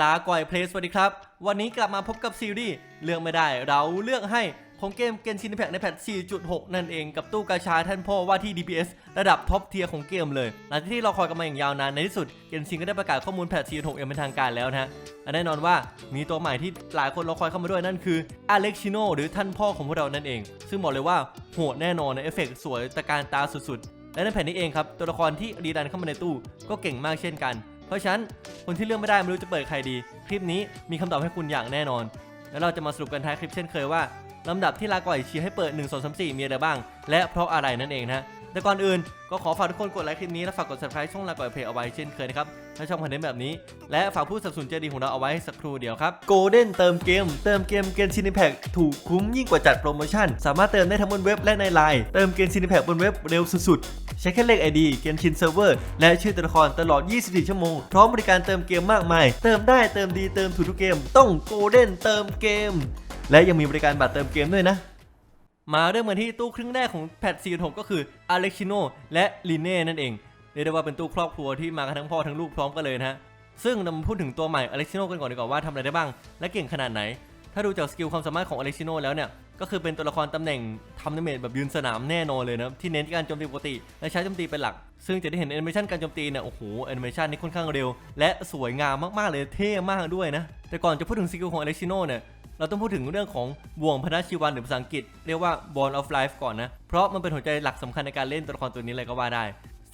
ลาก่อยเพลสสวัสดีครับ วันนี้กลับมาพบกับซีรีส์เลือกไม่ได้ เราเลือกให้ของเกมเกนชินแพ c ในแพท 4.6 นั่นเองกับตู้กาชาท่านพ่อว่าที่ DPS ระดับท็อปเทียร์ของเกมเลย หลังจากที่เราคอยกันมาอย่างยาวนานในที่สุดเกนชินก็ได้ประกาศข้อมูลแพท 4.6 อย่างเป็นทางการแล้วนะและแน่นอนว่ามีตัวใหม่ที่หลายคนรอคอยเข้ามาด้วยนั่นคืออเล็กชิโนหรือท่านพ่อของพวกเรานั่นเอง ซึ่งบอกเลยว่าโหดแน่นอนในเอฟเฟกต์สวยตะการตาสุดๆและในแผ่นนี้เองครับตัวละครที่รีดันเข้ามาในตู้ก็เก่งมากเช่นกันเราะฉะนั้นคนที่เลือกไม่ได้ไม่รู้จะเปิดใครดี คลิปนี้มีคำตอบให้คุณอย่างแน่นอน แล้วเราจะมาสรุปกันท้ายคลิปเช่นเคยว่าลำดับที่ลาก่อยชียร์ให้เปิด 1 2 3 4 มีอะไรบ้าง และเพราะอะไรนั่นเองนะแต่ก่อนอื่นก็ขอฝากทุกคนกดไลค์คลิปนี้และฝากกด subscribe ช่องลาก่อยเพลเอาไว้เช่นเคยนะครับถ้าชอบคอนเทนต์แบบนี้ และฝากผู้สนับสนุนใจดีของเราเอาไว้สักครู่เดียวครับ Golden เติมเกม เติมเกมเกมชินิแพ c ถูกคุ้มยิ่งกว่าจัดโปรโมชั่น สามารถเติมได้ทั้งบนเว็บและในไลน์เติมเกมชินิแพ c บนเว็บเร็วสุดๆ ใช้แค่เลข ID เกมชินเซิร์ฟเวอร์และชื่อตัวละครตลอด 24 ชั่วโมง พร้อมบริการเติมเกมมากมาย เติมได้เติมดีเติมถูกทุกเกม ต้อง Golden เติมเกม และยังมีบริการบัตรเติมเกมด้วยนะ มาเริ่มกันที่ตู้ครึ่งแรกของแพท4.6ก็คืออเล็กชิโนและลิเน่นั่นเองเรียกได้ว่าเป็นตู้ครอบครัวที่มากันทั้งพ่อทั้งลูกพร้อมกันเลยนะฮะซึ่งเรามาพูดถึงตัวใหม่อเล็กชิโนกันก่อนดีกว่าว่าทำอะไรได้บ้าง และเก่งขนาดไหน ถ้าดูจากสกิลความสามารถของอเล็กชิโนแล้วเนี่ย ก็คือเป็นตัวละครตำแหน่งทำดาเมจแบบยืนสนามแน่นอนเลยนะที่เน้นการโจมตีปกติและใช้โจมตีเป็นหลัก ซึ่งจะได้เห็นแอนิเมชันการโจมตีเนี่ยโอ้โหแอนิเมชันนี่ค่อนข้างเร็ว และสวยงามมากๆเลยเท่มากด้วยนะ แต่ก่อนจะพูดถึงสกิลของอเล็กชิโนเนี่ยเราต้องพูดถึงเรื่องของบ่วงพนัชีวันหรือภาษาอังกฤษ เรียกว่า Bond of Life ก่อนนะ เพราะมันเป็นหัวใจหลักสำคัญในการเล่นตัวละครตัวนี้เลยก็ว่าได้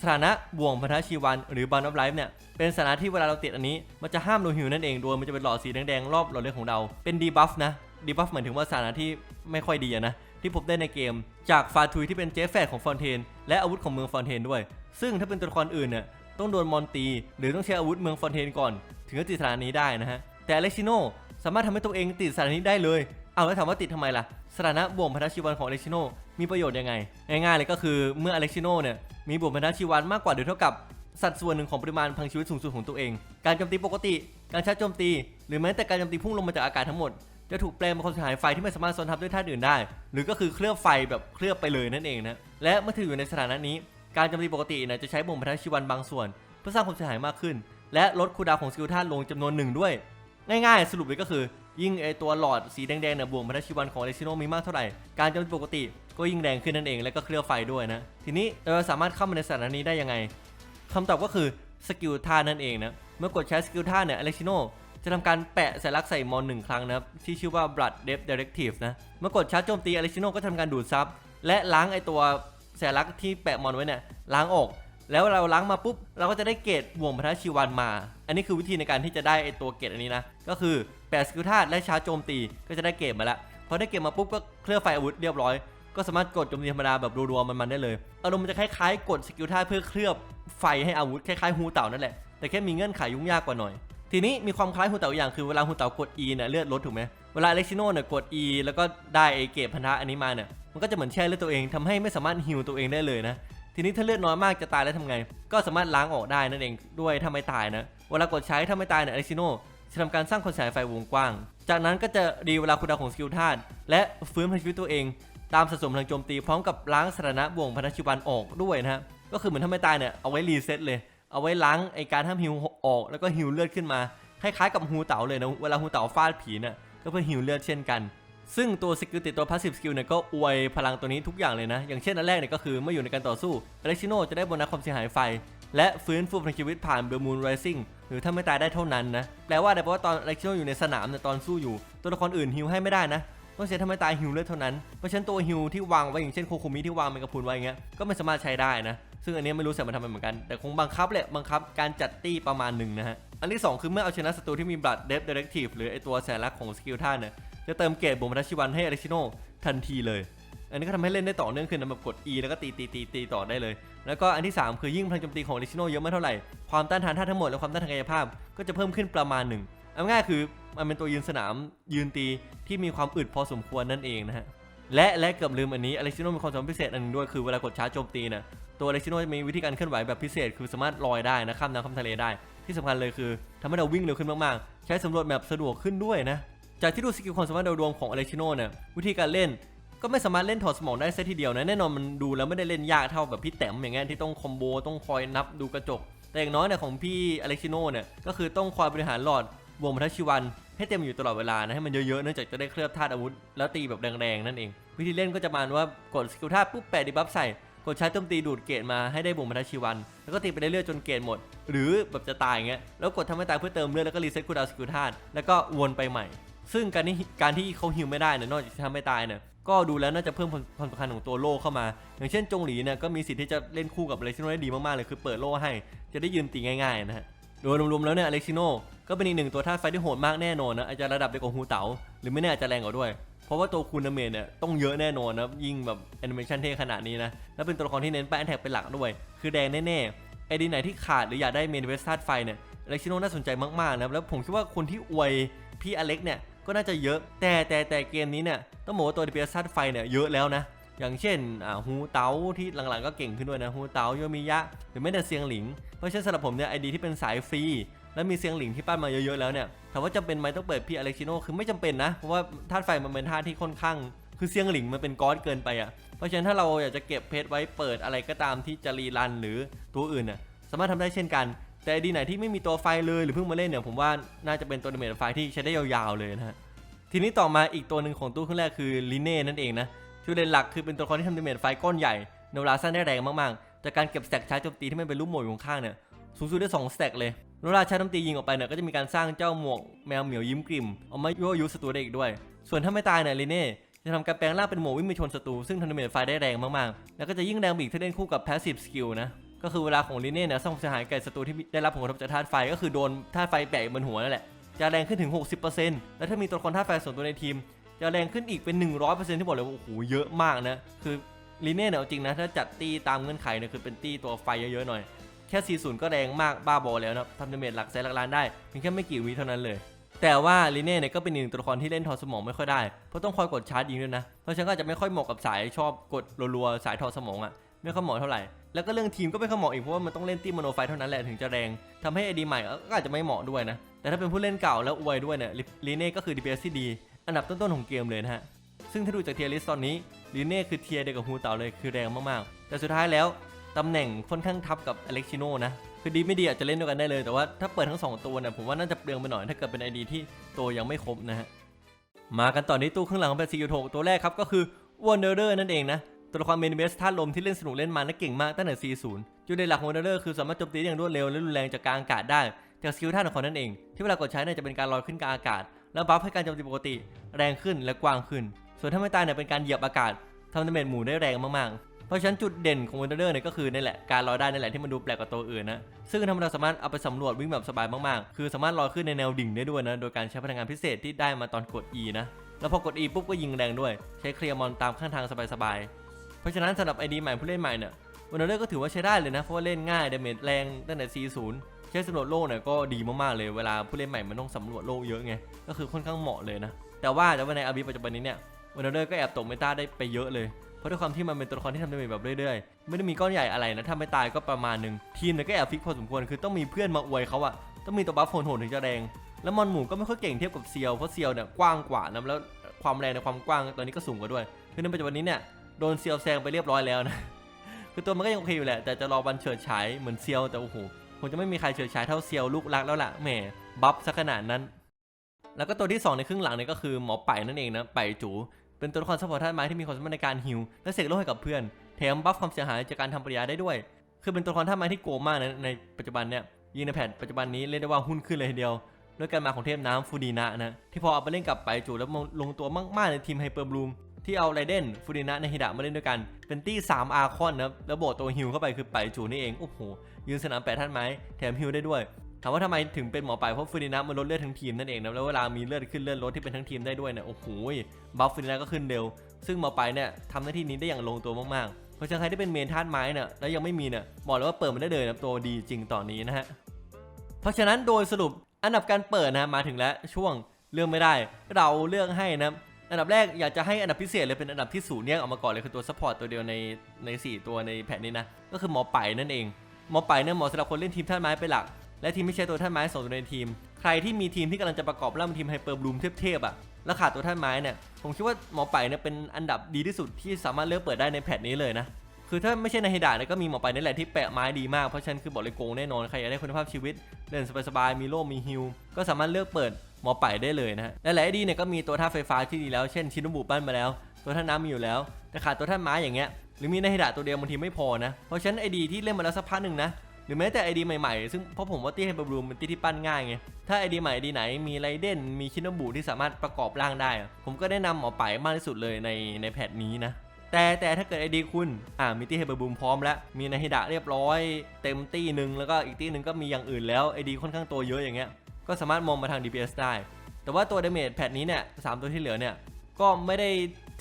สถานะบ่วงพนัชีวันหรือ Bond of Life เนี่ยเป็นสถานะที่เวลาเราติดอันนี้ มันจะห้ามโลหิวนั่นเองโดยมันจะเป็นหลอดสีแดงๆรอบหลอดเลือดของเราเป็น debuff นะ debuff หมายถึงว่าสถานะที่ไม่ค่อยดีนะ ที่พบได้ในเกม จากฟาทุยที่เป็นเจฟแฟดของฟอนเทน และอาวุธของเมืองฟอนเทนด้วย ซึ่งถ้าเป็นตัวละครอื่นเนี่ยต้องโดนมอนตี หรือต้องใช้อาวุธเมืองฟอนเทนก่อน ถึงจะติดสถานะนี้ได้นะฮะแต่อเล็กซิโนสามารถทำให้ตัวเองติดสถานะนี้ได้เลยเอาแล้วถามว่าติดทำไมล่ะสถานะบ่วงพันธชีวันของอเล็กซิโนมีประโยชน์ยังไง ง่ายๆเลยก็คือเมื่ออเล็กซิโนเนี่ยมีบ่วงพันธชีวันมากกว่าหรือเท่ากับสัดส่วนหนึ่งของปริมาณพลังชีวิตสูงสุดของตัวเอง การโจมตีปกติ การชาร์จโจมตี หรือแม้แต่การโจมตีพุ่งลงมาจากอากาศทั้งหมด จะถูกแปลงเป็นความเสียหายไฟที่ไม่สามารถซ้อนทับด้วยธาตุอื่นได้ หรือก็คือเคลือบไฟแบบเคลือบไปเลยนั่นเองนะ และเมื่อถืออยู่ในสถานะนี้ การโจมตีปกติเนี่ยจะใช้บ่วงพันธชีวันบางส่วน เพื่อสร้างความเสียหายมากขึ้น และลดคูดาวของสกิลธาตุลงจำนวนหนึ่งด้วย ง่ายๆ สรุปเลยก็คือ ยิ่งไอตัวหลอดสีแดงๆเนี่ยบ่วงพันธชีวันของเลซิโนมีมากเท่าไหร่ การโจมตีปกติก็ยิ่งแรงขึ้นนั่นเอง และก็เคลือบไฟด้วยนะ ทีนี้เราสามารถเข้ามาในสถานะนี้ได้ยังไงคำตอบก็คือสกิลท่านั่นเองนะ เมื่อกดใช้สกิลท่าเนี่ยอเล็กซิโน จะทำการแปะสัญลักษณ์ใส่มอนหนึ่งครั้งนะครับ ที่ชื่อว่า blood depth directive นะเมื่อกดชาร์จโจมตีอเล็กซิโนก็ทำการดูดซับ และล้างไอตัวสัญลักษณ์ที่แปะมอนไว้เนี่ยล้างออก แล้วเราล้างมาปุ๊บ เราก็จะได้เกรดบ่วงพัทชีวันมา อันนี้คือวิธีในการที่จะได้ไอตัวเกรดอันนี้นะ ก็คือแปะสกิลธาตุและชาร์จโจมตีก็จะได้เกรดมาแล้วพอได้เกรดมาปุ๊บก็เคลือบไฟอาวุธเรียบร้อยก็สามารถกดโจมตีธรรมดาแบบรัวๆมันๆได้เลย อารมณ์มันจะคล้ายๆ กดสกิลธาตุเพื่อเคลือบไฟให้อาวุธคล้ายๆฮูเต่านั่นแหละ แต่แค่มีเงื่อนไขยุ่งยากกว่าหน่อย ทีนี้มีความคล้ายฮูเต่าอย่างคือเวลาฮูเต่ากด E เนี่ยเลือดลดถูกไหมเวลาเล็กซิโนเนี่ยกด E แล้วก็ได้ไอเกรดพันธะอันนี้มาเนี่ยมันก็จะเหมือนแช่เลือดตัวเองทำให้ไม่สามารถฮิวตัวเองได้เลยนะทีนี้ถ้าเลือดน้อยมากจะตายแล้วทำไง ก็สามารถล้างออกได้นั่นเองด้วยถ้าไม่ตายนะเวลากดใช้ถ้าไม่ตายเนี่ยเล็กซิโนจะทำการสร้างคนสายไฟวงกว้าง จากนั้นก็จะรีเวลาคูลดาวของสกิลธาตุและฟื้นพลังชีวิตตัวเอง ตามสัดส่วนพลังโจมตีพร้อมกับล้างสถานะบ่วงพันธชีวันออกด้วยนะฮะก็คือเหมือนถ้าไม่ตายเนี่ยเอาไว้รีเซ็ตเลย เอาไว้ล้างไอการห้ามฮิวออกแล้วก็ฮิวเลือดขึ้นมาคล้ายๆกับฮูเต๋าเลยนะเวลาฮูเต๋าฟาดผีเนี่ยก็เพื่อฮิวเลือดเช่นกัน ซึ่งตัวสกิลติดตัวพาสซีฟสกิลเนี่ยก็อวยพลังตัวนี้ทุกอย่างเลยนะ อย่างเช่นอันแรกเนี่ยก็คือเมื่ออยู่ในการต่อสู้อเล็กซิโนจะได้โบนัสความเสียหายไฟ และฟื้นฟูพลังชีวิตผ่านเบลมูนไรซิ่งหรือถ้าไม่ตายได้เท่านั้นนะแปลว่าอะไรแปลว่าตอนอเล็กซิโนอยู่ในสนามเนี่ยตอนสู้อยู่ ตัวละครอื่นฮิวให้ไม่ได้นะ ต้องใช้ทำไมตายฮิวเลือดเท่านั้น เพราะฉะนั้นตัวฮิวที่วางไว้อย่างเช่นโคคุมิที่วางเป็นกระพุนไว้อย่างเงี้ย ก็ไม่สามารถใช้ได้นะ ซึ่งอันนี้ไม่รู้เสียมันทำไมเหมือนกัน แต่คงบังคับแหละ บังคับการจัดตี้ประมาณหนึ่งนะฮะ อันที่ 2 คือเมื่อเอาชนะศัตรูที่มี blood depth directive หรือไอตัวแสนลักษณ์ของสกิลท่าเนี่ย จะเติมเกรดบ่มพัชิวันให้อเล็กซิโนทันทีเลย อันนี้ก็ทำให้เล่นได้ต่อเนื่องขึ้นนะแบบกด E แล้วก็ตีตีตีตีต่อได้เลย แล้วก็อันที่ 3 คือยิ่งพลังโจมตีของอเล็กซิโนเยอะไม่เท่าไหร่ ความต้านทานธาทั้งหมดและความต้านทานกายภาพก็จะเพิ่มขึ้นประมาณหนึ่งเอาง่ายคือ มันเป็นตัวยืนสนามยืนตีที่มีความอึดพอสมควรนั่นเองนะฮะและและเกือบลืมอันนี้อเล็กซิโนมีความสามารถพิเศษอันหนึงด้วยคือเวลากดชาร์จโจมตีนะตัวอเล็กซิโนจะมีวิธีการเคลื่อนไหวแบบพิเศษ คือสามารถลอยได้นะข้ามน้ำข้ามทะเลได้ ที่สำคัญเลยคือทำให้เราวิ่งเร็วขึ้นมากๆ ใช้สำรวจแมปสะดวกขึ้นด้วยนะจากที่ดูสกิลความสามารถโดยรวมของอเล็กซิโนเนี่ยวิธีการเล่นก็ไม่สามารถเล่นถอดสมองได้ซะทีเดียวนะแน่นอนมันดูแล้วไม่ได้เล่นยากเท่าแบบพี่แต้มอย่างเงี้ยที่ต้องคอมโบต้องคอยนับดูกระจก แต่อย่างน้อยเนี่ยของพี่อเล็กซิโนเนี่ยก็คือต้องคอยบริหารหลอดวงพัทชีวัน ให้เต็มอยู่ตลอดเวลานะให้มันเยอะๆเนื่องจากจะได้เคลือบธาตุอาวุธ แล้วตีแบบแรงๆนั่นเอง วิธีเล่นก็จะมาว่ากดสกิลธาตุปุ๊บแปะดีบัฟใส่กดใช้โจมตีดูดเกรดมาให้ได้บุ๋มพัทชีวัน แล้วก็ตีไปเรื่อยๆจนเกรดหมด หรือแบบจะตายอย่างเงี้ยแล้วกดทำให้ตายเพื่อเติมเลือดแล้วก็รีเซ็ตคูลดาวสกิลธาตุแล้วก็วนไปใหม่ ซึ่งการที่การที่เขาฮิวไม่ได้เนี่ยนอกจากจะทำให้ตายเนี่ยก็ดูแล้วน่าจะเพิ่มความสำคัญของตัวโล่เข้ามา อย่างเช่นจงหลีเนี่ยก็มีสิทธิ์ที่จะเล่นคู่กับอเลซิโนได้ดีมากๆเลยคือเปิดโล่ให้จะได้ยืนตีง่ายๆนะฮะ โดยรวมๆแล้วเนี่ยอเล็กซิโนก็เป็นอีกหนึ่งตัวธาตุไฟที่โหดมากแน่นอนนะอาจจะระดับเดียวกับฮูเต๋าหรือไม่แน่อาจจะแรงกว่าด้วยเพราะว่าตัวคูนาเมนเนี่ยต้องเยอะแน่นอนนะยิ่งแบบแอนิเมชันเท่ขนาดนี้นะแล้วเป็นตัวละครที่เน้นแปะแท็กเป็นหลักด้วย คือแดงแน่ๆไอดีไหนที่ขาดหรืออยากได้เมนเวสธาตุไฟเนี่ยอเล็กซิโนน่าสนใจมากๆนะแล้วผมคิดว่าคนที่อวยพี่อเล็กเนี่ยก็น่าจะเยอะแต่แต่แต่เกมนี้เนี่ยต้องบอกว่าตัว DPS ธาตุไฟเนี่ยเยอะแล้วนะ อย่างเช่นฮูเตาที่หลังๆก็เก่งขึ้นด้วยนะฮูเตาโยมิยะหรือไม่แต่เซียงหลิง เพราะฉะนั้นสำหรับผมเนี่ยไอดีที่เป็นสายฟรีแล้วมีเซียงหลิงที่ปั้นมาเยอะๆแล้วเนี่ยถามว่าจำเป็นไหมต้องเปิดพี่อเล็กซิโนคือไม่จำเป็นนะ เพราะว่าธาตุไฟมันเป็นธาตุที่ค่อนข้าง คือเซียงหลิงมันเป็นก้อนเกินไปอะ เพราะฉะนั้นถ้าเราอยากจะเก็บเพชรไว้เปิดอะไรก็ตามที่จะรีรันหรือตัวอื่นน่ะสามารถทำได้เช่นกัน แต่ไอดีไหนที่ไม่มีตัวไฟเลยหรือเพิ่งมาเล่นเนี่ยผมว่าน่าจะเป็นตัวดาเมจไฟที่ใช้ได้ยาวๆเลยนะฮะ ทีนี้ต่อมาอีกตัวหนึ่งของตู้เครื่องแรกคือลิเน่นั่นเองนะ จุดเด่นหลักคือเป็นตัวละครที่ทำดาเมจไฟก้อนใหญ่ในเวลาสั้นได้แรงมากๆ จากการเก็บสแต็กใช้โจมตีที่ไมันเป็นรูปหมวกอยู่ข้างเนี่ยสูงสุดได้2สแต็กเลยเวลาใช้โจมตียิงออกไปเนี่ยก็จะมีการสร้างเจ้าหมวกแมวเหมียวยิ้มกลิ่มเอามายั่วยุศัตรูได้อีกด้วย ส่วนถ้าไม่ตายเนี่ยลิเน่จะทำการแปลงร่างเป็นหมวกวิ่งไปชนศัตรูซึ่งทำดาเมจไฟได้แรงมากๆ แล้วก็จะยิ่งแรงอีกถ้าเล่นคู่กับ passive skill นะก็คือเวลาของลิเน่เนี่ยสร้างเสียหายแก่ศัตรูที่ได้รับผลกระทบจากธาตุไฟก็คือโดนธาตุไฟแปะบนหัวนั่นแหละจะแรงขึ้นถึง 60%แล้วถ้ามีตัวละครธาตุไฟส่วนตัวในทีม จะแรงขึ้นอีกเป็น 100%ที่บอกเลยว่าโอ้โหเยอะมากนะ คือลีเน่เนี่ยจริงนะ ถ้าจัดตีตามเงื่อนไขเนี่ยคือเป็นตีตัวไฟเยอะๆหน่อย แค่ 40 ก็แรงมากบ้าบอแล้วนะทำดาเมจหลักแสนหลักล้านได้เพียงแค่ไม่กี่วิเท่านั้นเลย แต่ว่าลีเน่เนี่ยก็เป็นหนึ่งตัวละครที่เล่นทอสมองไม่ค่อยได้ เพราะต้องคอยกดชาร์จยิงด้วยนะ เพราะฉันก็อาจจะไม่ค่อยเหมาะกับสายชอบกดรัวๆสายทอสมองอะไม่ค่อยเหมาะเท่าไหร่ แล้วก็เรื่องทีมก็ไม่ค่อยเหมาะอีกเพราะว่ามันต้องเล่นตีมโมโนไฟเท่านั้นแหละถึงจะแรงทำให้ไอดีใหม่ก็อาจจะไม่เหมาะด้วยนะ แต่ถ้าเป็นผู้เล่นเก่าแล้วอวยด้วยเนี่ยลีเน่ก็คือ DPS ที่ดี อันดับต้นๆของเกมเลยนะฮะ ซึ่งถ้าดูจากเทียร์ลิสตอนนี้ลีเน่คือเทียร์เดียวกับฮูเต่าเลยคือแรงมากๆ แต่สุดท้ายแล้วตำแหน่งค่อนข้างทับกับอเล็กชิโนนะคือดีไม่ดีอาจจะเล่นด้วยกันได้เลย แต่ว่าถ้าเปิดทั้งสองตัวเนี่ยผมว่าน่าจะเปลืองไปหน่อยถ้าเกิดเป็นไอดีที่ตัวยังไม่ครบนะฮะมากันต่อที่ตู้ข้างหลังของเป็นซีโทตัวแรกครับก็คือวันเดอร์นั่นเองนะตัวละครเมนเบสธาลมที่เล่นสนุกเล่นมันและเก่งมากตั้งแต่ C0 จุดเด่นหลักของวันเดอร์คือสามารถโจมตีได้อย่างรวดเร็วและรุนแรงจากกลางอากาศได้ จากสกิลท่าของเขานั่นเอง ที่เวลากดใช้เนี่ยจะเป็นการลอยขึ้นกลางอากาศ แล้วบัฟให้การโจมตีปกติ แรงขึ้นและกว้างขึ้น ส่วนถ้าไม่ตายเนี่ยเป็นการเหยียบอากาศทำดาเมจหมู่ได้แรงมากๆ เพราะฉะนั้นจุดเด่นของวันเดอร์เนี่ยก็คือนี่แหละการลอยได้นี่แหละที่มันดูแปลกกว่าตัวอื่นนะ ซึ่งทำให้เราสามารถเอาไปสำรวจวิ่งแบบสบายมากๆ คือสามารถลอยขึ้นในแนวดิ่งได้ด้วยนะ โดยการใช้พลังงานพิเศษที่ได้มาตอนกด E นะ แล้วพอกด E ปุ๊บก็ยิงแรงด้วย ใช้เคลียร์มอนตามข้างทางสบายๆ เพราะฉะนั้นสำหรับ ID ใหม่ผู้เล่นใหม่เนี่ยวันเดอร์ก็ถือว่าใช้ได้เลยนะ เพราะว่าเล่นง่ายดาเมจแรงตั้งแต่ C0 ใช้สำรวจโลกเนี่ยก็ดีมากๆเลยเวลาผู้เล่นใหม่มันต้องสำรวจโลกเยอะไงก็คือค่อนข้างเหมาะเลยนะแต่ว่าแต่ว่าในอาบีปัจจุบันนี้เนี่ยวันเดอร์ก็แอบตกเมตาได้ไปเยอะเลยเพราะด้วยความที่มันเป็นตัวละครที่ทำไดาเมจแบบเรื่อยๆ ไม่ได้มีก้อนใหญ่อะไรนะถ้าไม่ตายก็ประมาณหนึ่งทีมเนี่ยก็แอบฟิกพอสมควรคือต้องมีเพื่อนมาอวยเขาอะต้องมีตัวบัฟโหดถึงจะแรงแล้วมอนหมูก็ไม่ค่อยเก่งเทียบกับเซียวเพราะเซียวเนี่ยกว้างกว่านะแล้วความแรงในความกว้างตอนนี้ก็สูงกว่าด้วยคือในปัจจุบันนี้เนี่ยโดนเซียวแซงไปเรียบร้อยแล้วนะคือตัวมันก็ยังโอเคอยู่แหละแต่จะรอวันเฉิดฉายเหมือนเซียวแต่โอ้โห คงจะไม่มีใครเฉิดฉายเท่าเซียวลูกรักแล้วล่ะแหมบัฟซะขนาดนั้น แล้วก็ตัวที่สองในครึ่งหลังเนี่ยก็คือหมอไป่นั่นเองนะไป่จูเป็นตัวละครซัพพอร์ตธาตุไม้ที่มีความสามารถในการฮิลและเสกโลกให้กับเพื่อนแถมบัฟความเสียหายจากการทำปริยาได้ด้วย คือเป็นตัวละครธาตุไม้ที่โกงมากนะในปัจจุบันเนี่ยยิงในแพทปัจจุบันนี้เรียกได้ว่าหุ้นขึ้นเลยทีเดียวด้วยการมาของเทพน้ำฟูดีนะนะที่พอเอาไปเล่นกับไปจูแล้วลงตัวมากๆในทีมไฮเปอร์บลูม ที่เอาไรเดนฟูดีนะในฮิดะมาเล่นด้วยกัน เป็นตี้3อาร์คอนนะแล้วโบกตัวฮิลเข้าไปคือไปจูนี่เองโอ้โหยืนสนามแปดท่านไม้แถมฮิลได้ด้วยถามว่าทำไมถึงเป็นหมอไปเพราะฟูดินะมันลดเลือดทั้งทีมนั่นเองนะแล้วเวลามีเลือดขึ้นเลือดลดที่เป็นทั้งทีมได้ด้วยเนี่ยโอ้โหบัฟฟูดินะก็ขึ้นเร็ว ซึ่งหมอไปเนี่ยทำหน้าที่นี้ได้อย่างลงตัวมากๆเพราะฉะนั้นใครที่เป็นเมนธาตุไม้เนี่ยแล้วยังไม่มีเนี่ยบอกเลยว่าเปิดมันได้เลยนะตัวดีจริงตอนนี้นะฮะเพราะฉะนั้นโดยสรุปอันดับการเปิดนะมาถึงแล้วช่วงเลือกไม่ได้ เราเลือกให้นะ อันดับแรกอยากจะให้อันดับพิเศษเลยเป็นอันดับที่ศูนย์แยออกมาก่อนเลยคือตัวซัพพอร์ตตัวเดียวในในสี่ตัวในแผ่นนี้นะ ก็คือหมอไปนั่นเอง หมอไปเนี่ยเหมาะสำหรับคนเล่นทีมธาตุไม้เป็นหลัก และทีมไม่ใช่ตัวท่านไม้ส่งตัวในทีม ใครที่มีทีมที่กำลังจะประกอบร่างทีมไฮเปอร์บลูมเทพๆอะแล้วขาดตัวท่านไม้เนี่ยผมคิดว่าหมอไป่เนี่ยเป็นอันดับดีที่สุดที่สามารถเลือกเปิดได้ในแพทนี้เลยนะคือถ้าไม่ใช่ในเฮดะเนี่ยก็มีหมอไปนี่แหละที่แปะไม้ดีมากเพราะฉะนันคือบอกเลยโกงแน่นอนใครอยากได้คุณภาพชีวิตเล่นสบายๆมีโล่มีฮิลก็สามารถเลือกเปิด หมอไปได้เลยนะฮะและหลายไอดีเนี่ยก็มีตัวท่าไฟฟ้าที่ดีแล้วเช่นชินบุปั้นมาแล้ว ตัวท่าน้ำมีอยู่แล้ว แต่ขาดตัวท่าไม้อย่างเงี้ยหรือมีในฮิดะตัวเดียวบางทีไม่พอนะเพราะฉะนั้นไอดีที่เล่นมาแล้วสักพักหนึ่งนะหรือแม้แต่ไอดีใหม่ๆ ซึ่งเพราะผมว่าตี้ไฮเปอร์บลูมเป็นตี้ที่ปั้นง่ายไง ถ้าไอดีใหม่ไอดีไหนมีไรเด่นมีชินบุที่สามารถประกอบร่างได้ ผมก็แนะนำหมอไปมากที่สุดเลยในในแพทนี้นะ แต่แต่ถ้าเกิดไอดีคุณ อ่ามีตี้ไฮเปอร์บูมพร้อมแล้ว มีนาฮิดะเรียบร้อย เต็มตี้หนึ่งแล้วก็อีกตี้หนึ่งก็มีอย่างอื่นแล้วไอดีค่อนข้างตัวเยอะอย่างเงี้ย ก็สามารถมองมาทาง DPS ได้ แต่ว่าตัวดาเมจแพทนี้เนี่ยสามตัวที่เหลือเนี่ยก็ไม่ได้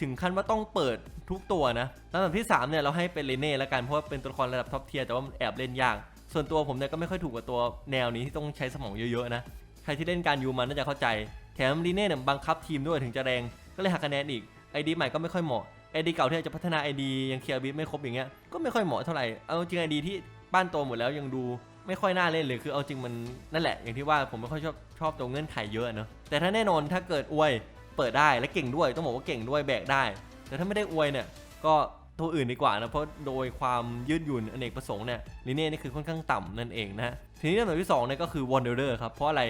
ถึงขั้นว่าต้องเปิดทุกตัวนะลำดับที่3เนี่ยเราให้เป็นเลเน่แล้วกันเพราะว่าเป็นตัวละครระดับท็อปเทียร์แต่ว่ามันแอบเล่นยาก ส่วนตัวผมเนี่ยก็ไม่ค่อยถูกกับตัวแนวนี้ที่ต้องใช้สมองเยอะๆนะ ใครที่เล่นการยูมันน่าจะเข้าใจ แถมลีเน่เนี่ยบังคับทีมด้วยถึงจะแรง ก็เลยหักคะแนนอีกไอดีใหม่ก็ไม่ค่อยเหมาะไอดีเก่าที่อาจจะพัฒนาไอดียังเคลียร์บิทไม่ครบอย่างเงี้ยก็ไม่ค่อยเหมาะเท่าไหร่เอาจริงไอดีที่บ้านโตหมดแล้วยังดู ไม่ค่อยน่าเล่นเลยคือเอาจริงมันนั่นแหละ อย่างที่ว่าผมไม่ค่อยชอบชอบตัวเงื่อนไขเยอะเนอะแต่ถ้าแน่นอนถ้าเกิดอวยเปิดได้และเก่งด้วยต้องบอกว่าเก่งด้วยแบกได้ แต่ถ้าไม่ได้อวยเนี่ยก็ตัวอื่นดีกว่านะเพราะโดยความยืดหยุ่นอเนกประสงค์เนี่ยลิเน่นี่คือค่อนข้างต่ำนั่นเองนะทีนี้ลำดับที่สองเนี่ยก็คือ Wanderer ครับเพราะอะไร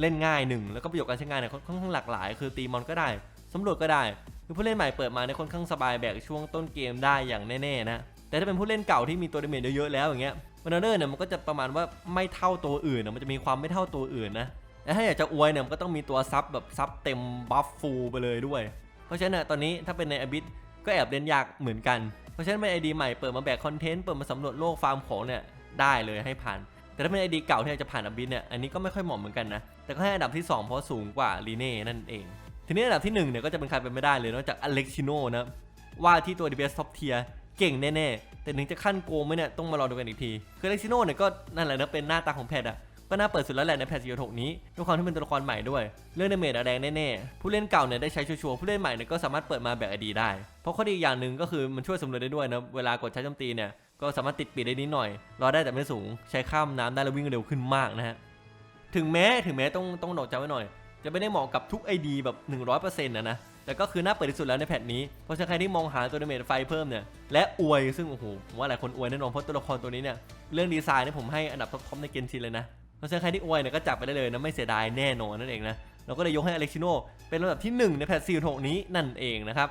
เล่นง่ายหนึ่งแล้วก็ประโยชน์การใช้งานเนี่ยค่อนข้างหลากหลาย คือตีมอนก็ได้สำรวจก็ได้คือผู้เล่นใหม่เปิดมาเนี่ยค่อนข้างสบายแบกช่วงต้นเกมได้อย่างแน่ๆนะแต่ถ้าเป็นผู้เล่นเก่าที่มีตัวดาเมจเยอะๆแล้วอย่างเงี้ย Wanderer เนี่ยมันก็จะประมาณว่าไม่เท่าตัวอื่นนะมันจะมีความไม่เท่าตัวอื่นนะและถ้าอยากจะอวยเนี่ยมันก็ต้องมีตัวซับแบบซับเต็มบัฟฟูลไปเลยด้วย เพราะฉะนั้นนะตอนนี้ถ้าเป็นในอบิทก็แอบเล่นยากเหมือนกัน เพราะฉะนั้นเป็นไอดีใหม่เปิดมาแบกคอนเทนต์เปิดมาสำรวจโลกฟาร์มของเนี่ยได้เลยให้ผ่าน แต่ถ้าเป็นไอดีเก่าที่จะผ่านอบิทเนี่ยอันนี้ก็ไม่ค่อยเหมาะเหมือนกันนะแต่ก็ให้อันดับที่ 2 เพราะสูงกว่าลีเน่นั่นเอง ทีนี้อันดับที่1เนี่ยก็จะเป็นใครเป็นไม่ได้เลยนอกจากอเล็กชิโนนะว่าที่ตัว DPS Top Tier เก่งแน่ๆ แต่ถึงจะขั้นโกงไหมเนี่ยต้องมารอดูกันอีกที คือเล็กชิโน่เนี่ยก็นั่นแหละนะเป็นหน้าตาของแพทอะก็น่าเปิดสุดแล้วแหละในแพทซีโนี้ด้วยความที่เป็นตัวละครใหม่ด้วย เรื่องดาเมจอะแรงแน่ๆ ผู้เล่นเก่าเนี่ยได้ใช้ชัวร์ผู้เล่นใหม่เนี่ยก็สามารถเปิดมาแบบไอดีได้ เพราะข้อดีอย่างหนึ่งก็คือมันช่วยสำรวจได้ด้วยนะเวลากดใช้โจมตีเนี่ยก็สามารถติดปีกได้นิดหน่อย รอได้แต่ไม่สูง ใช้ข้ามน้ำได้แล้ววิ่งเร็วขึ้นมากนะฮะ ถึงแม้ถึงแม้ต้องต้องดอกจำไว้หน่อย จะไม่ได้เหมาะกับทุก ID แบบ 100%นะนะ แต่ก็คือน่าเปิดที่สุดแล้วในแพทนี้ เพราะฉะนั้นใครที่มองหาตัวดาเมจไฟเพิ่มเนี่ย และอวย ซึ่งโอ้โห ผมว่าหลายคนอวยแน่นอน เพราะตัวละครตัวนี้เนี่ย เรื่องดีไซน์เนี่ยผมให้อันดับท็อปๆในเกนชินเลยนะ เพราะฉะนั้นใครที่อวยเนี่ยก็จับไปได้เลยนะ ไม่เสียดายแน่นอนนั่นเองนะ เราก็เลยยกให้อเล็กซิโนเป็นลำดับที่ 1 ในแพทซีหกนี้นั่นเองนะครับ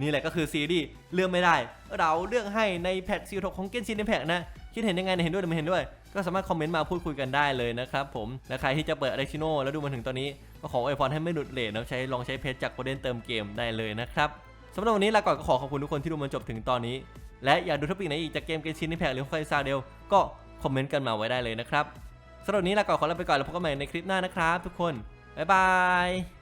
นี่แหละก็คือซีรีส์เลือกไม่ได้ เราเลือกให้ในแพทซีหกของเกนชินในแพทนะคิดเห็นยังไงเห็นด้วยหรือไม่เห็นด้วย ก็สามารถคอมเมนต์มาพูดคุยกันได้เลยนะครับผมและใครที่จะเปิดอเล็กซิโนแล้วดูมาถึงตอนนี้ ก็ขออวยพรให้ไม่หลุดเลทนะใช้ลองใช้เพจจากโปรเดนเติมเกมได้เลยนะครับสำหรับวันนี้ลาก่อนก็ขอขอบคุณทุกคนที่ดูมันจบถึงตอนนี้ และอยากดูท็อปิกไหนอีกจากเกมเกนชินในแพทหรือใครซาเดลก็คอมเมนต์กันมาไว้ได้เลยนะครับสำหรับวันนี้ลาก่อนขอลาไปก่อนแล้วพบกันใหม่ในคลิปหน้านะครับ ทุกคนบ๊ายบาย